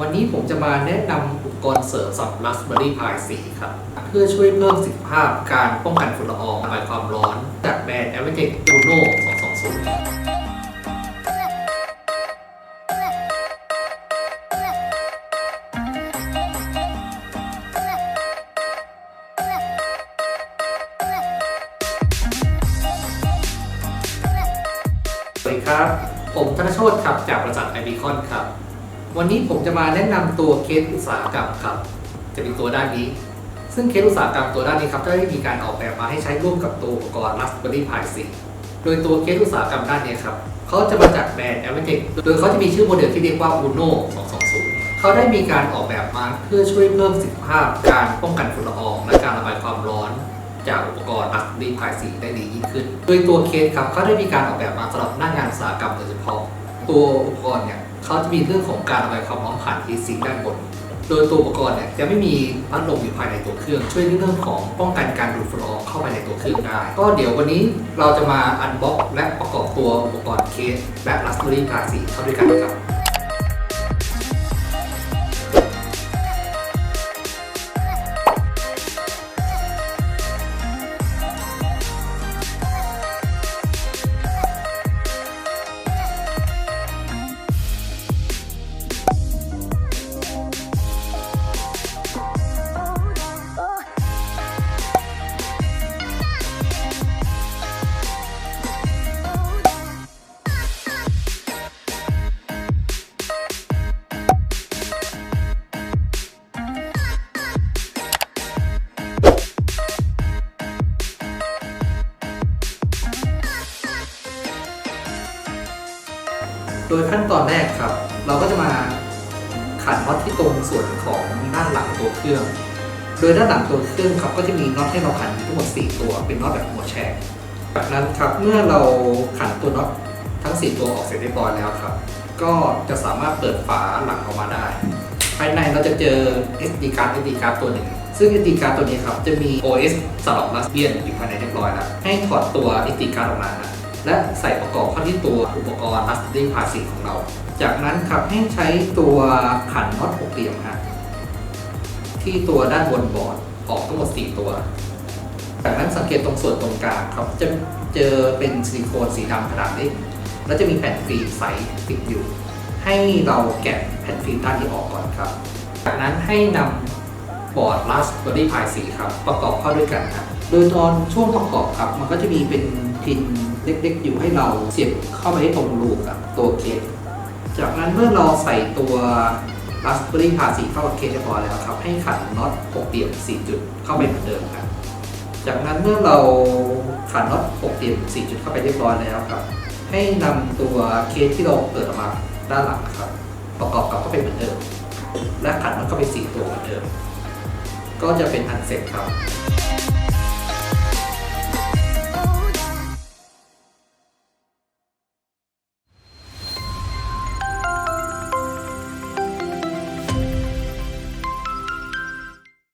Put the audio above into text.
วันนี้ผมจะมาแนะนำอุปกรณ์เสริมสำหรับ Raspberry Pi 4 ครับ เพื่อช่วยเพิ่มประสิทธิภาพการป้องกันฝุ่นละอองระบายความร้อน จากแบรนด์ a v a t e c Uno 220สวัสดีครับ ผมธนโชตครับ จากบริษัทไอบีคอนครับ วันนี้ผมจะมาแนะนำตัวเคสอุตสาหกรรมครับ จะเป็นตัวด้านนี้ ซึ่งเคสอุตสาหกรรมตัวด้านนี้ครับได้มีการออกแบบมาให้ใช้ร่วมกับตัวอุปกรณ์ Raspberry Pi 4โดยตัวเคสอุตสาหกรรมด้านนี้ครับเขาจะมาจากแบรนด์ a v a t e c โดยเขาจะมีชื่อโมเดลที่เรียกว่า Uno 220 เขาได้มีการออกแบบมาเพื่อช่วยเพิ่มประสิทธิภาพการป้องกันฝุ่นละอองและการระบายความร้อนจากอุปกรณ์ Raspberry Pi 4ได้ดียิ่งขึ้น โดยตัวเคสครับเขาได้มีการออกแบบมาสำหรับหน้างานอุตสาหกรรมโดยเฉพาะ ตัวอุปกรณ์เนี่ย เขาจะมีเรื่องของการระบายความร้อนผ่านฮีทซิงด้านบน โดยตัวอุปกรณ์เนี่ยจะไม่มีพัดลมอยู่ภายในตัวเครื่อง ช่วยในเรื่องของป้องกันการดูดฝุ่นละอองเข้าไปในตัวเครื่องได้ ก็เดี๋ยววันนี้เราจะมาอันบ็อกและประกอบตัวอุปกรณ์เคส และลัสเบอรี่กาสีเข้าด้วยกันครับ ดยขั้นตอนแรกครับ เราก็จะมาขันน็อตที่ตรงส่วนของด้านหลังตัวเครื่อง โดยด้านหลังตัวเครื่องครับก็จะมีน็อตให้เราขันทั้งหมด 4 ตัว เป็นน็อตแบบหัวแฉกจากนั้นครับเมื่อเราขันตัวน็อตทั้ง 4 ตัวออกเสร็จเรียบร้อยแล้วครับ ก็จะสามารถเปิดฝาหลังออกมาได้ ภายในเราจะเจอ SD card SD card ตัวหนึ่งซึ่ง SD card ตัวนี้ครับจะมี OS สำหรับ Raspbian อยู่ภายในเรียบร้อยแล้วให้ถอดตัว SD card ออกมานะ และใส่ประกอบเข้าที่ตัวอุปกรณ์ Raspberry Pi 4ของเรา จากนั้นครับให้ใช้ตัวขันน็อตหกเหลี่ยมฮะที่ตัวด้านบนบอร์ดออกทั้งหมด 4 ตัว จากนั้นสังเกตตรงส่วนตรงกลางครับจะเจอเป็นซิลิโคนสีดำขนาดเล็กแล้วจะมีแผ่นฟิล์มใสติดอยู่ ให้เราแกะแผ่นฟิล์มด้านที่ออกก่อนครับ จากนั้นให้นำบอร์ด Raspberry Pi 4ครับ ประกอบเข้าด้วยกันครับ โดยตอนช่วงประกอบครับ มันก็จะมีเป็นพินเล็กๆ อยู่ให้เราเสียบเข้าไปให้ตรงรูกับตัวเคสจากนั้นเมื่อเราใส่ตัว Raspberry Pi 4เข้ากับเคสเรียบร้อยแล้วครับ ให้ขันน็อตหกเหลี่ยม4จุดเข้าไปเหมือนเดิมครับ จากนั้นเมื่อเราขันน็อตหกเหลี่ยม4จุดเข้าไปเรียบร้อยแล้วครับ ให้นำตัวเคสที่เราเปิดออกมาด้านหลังครับ ประกอบกับเข้าไปเหมือนเดิม และขันมันเข้าไป4ตัวเหมือนเดิม ก็จะเป็นอันเสร็จครับ